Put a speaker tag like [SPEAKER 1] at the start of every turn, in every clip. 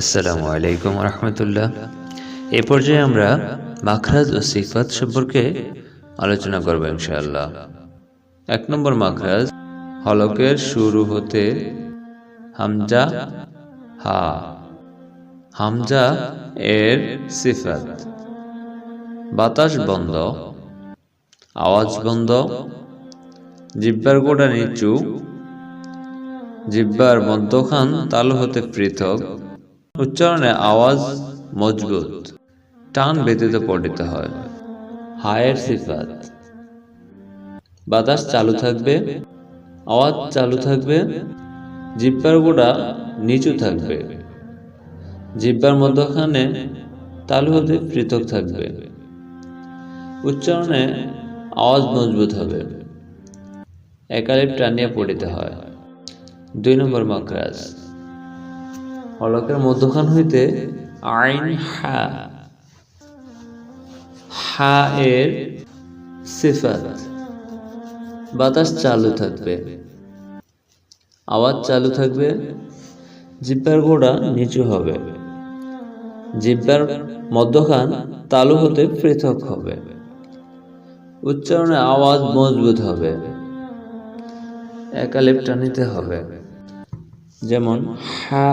[SPEAKER 1] আসসালামু আলাইকুম রহমতুল্লাহ। এ পর্যায়ে আমরা মাখরাজ ও সিফাত সম্পর্কে আলোচনা করব ইনশাআল্লাহ। এক নম্বর মাখরাজ হলকের শুরু হতে হামজা হা হামজা এর সিফাত। বাতাস বন্ধ আওয়াজ বন্ধ জিব্বার গোটা নিচু জিব্বার মধ্যখান তালু হতে পৃথক উচ্চারণে আওয়াজ মজবুত, টান ব্যতীত পঠিত হয়। হায়ের সিফাত। বাতাস চালু থাকবে, আওয়াজ চালু থাকবে, জিব্বার গোড়া নিচু থাকবে। জিব্বার মধ্যখানে তালু হতে পৃথক থাকবে। উচ্চারণে আওয়াজ মজবুত হবে। একালিপ টানিয়া পড়িতে হয়। দুই নম্বর মাকরাজ। হলকের মধ্যখান হইতে আইন হা হা এর সিফাত। বাতাস চালু থাকবে। আওয়াজ চালু থাকবে। জিব্বার গোড়া নিচু হবে। জিব্বার মধ্যখান তালু হতে পৃথক হবে। উচ্চারণে আওয়াজ মজবুত হবে। একালিপ টানিতে হবে। যেমন হা,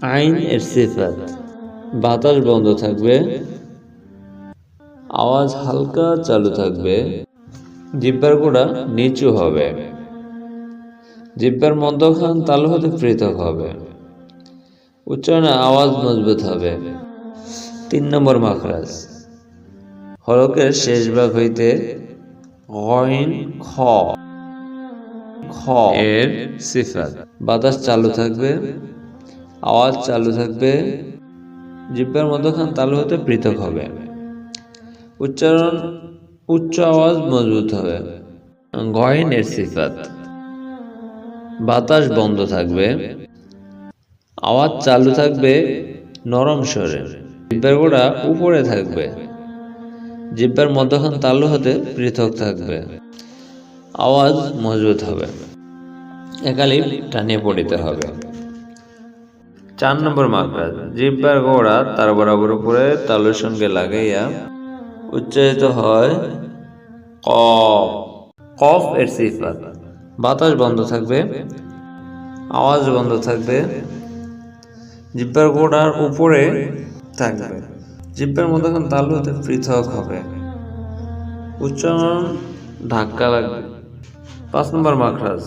[SPEAKER 1] আইন এর সিফাত। বাতাস বন্ধ থাকবে। আওয়াজ হালকা চালু থাকবে। জিব্বার গোড়া নিচু হবে। জিব্বার মধ্যখান তালু হতে পৃথক হবে। উচ্চারণে আওয়াজ মজবুত হবে। তিন নম্বর মাখরাজ। হলকের শেষ ভাগ হইতে গইন খ। খ এর সিফাত। বাতাস চালু থাকবে আওয়াজ চালু থাকবে জিব্বার মধ্যখান তালু হতে পৃথক হবে। উচ্চারণ উচ্চ আওয়াজ মজবুত হবে। গয়েন এর সিফাত। বাতাস বন্ধ থাকবে আওয়াজ চালু থাকবে নরম স্বরে। জিব্বার গোড়া উপরে থাকবে জিব্বার মধ্যখান তালু হতে পৃথক থাকবে। আওয়াজ মজবুত হবে। একালি টানিয়ে পড়িতে হবে। চার নম্বর মাখরাজ জিব্বার গোড়া তার বরাবর উপরে তালুর সঙ্গে লাগাইয়া উচ্চারিত হয় কফ কফ এর সিফাত। বাতাস বন্ধ থাকবে। আওয়াজ বন্ধ থাকবে। জিব্বার গোড়ার উপরে থাকবে। জিব্বার মধ্যখান তালু পৃথক হবে। উচ্চারণ ধাক্কা লাগবে। পাঁচ নম্বর মাখরাজ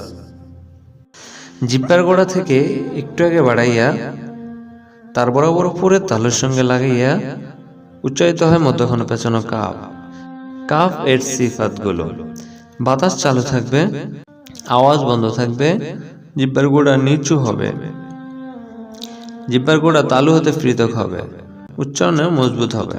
[SPEAKER 1] জিব্বার গোড়া থেকে একটু আগে বাড়াইয়া, তার বরাবর উপরে তালুর সঙ্গে লাগাইয়া উচ্চারিত হয় মধ্যখানে পেছানো কাপ কাপ এর সিফাতগুলো। বাতাস চালু থাকবে, আওয়াজ বন্ধ থাকবে জিব্বার গোড়া নিচু হবে। জিব্বার গোড়া তালু হতে পৃথক হবে, উচ্চারণে মজবুত হবে।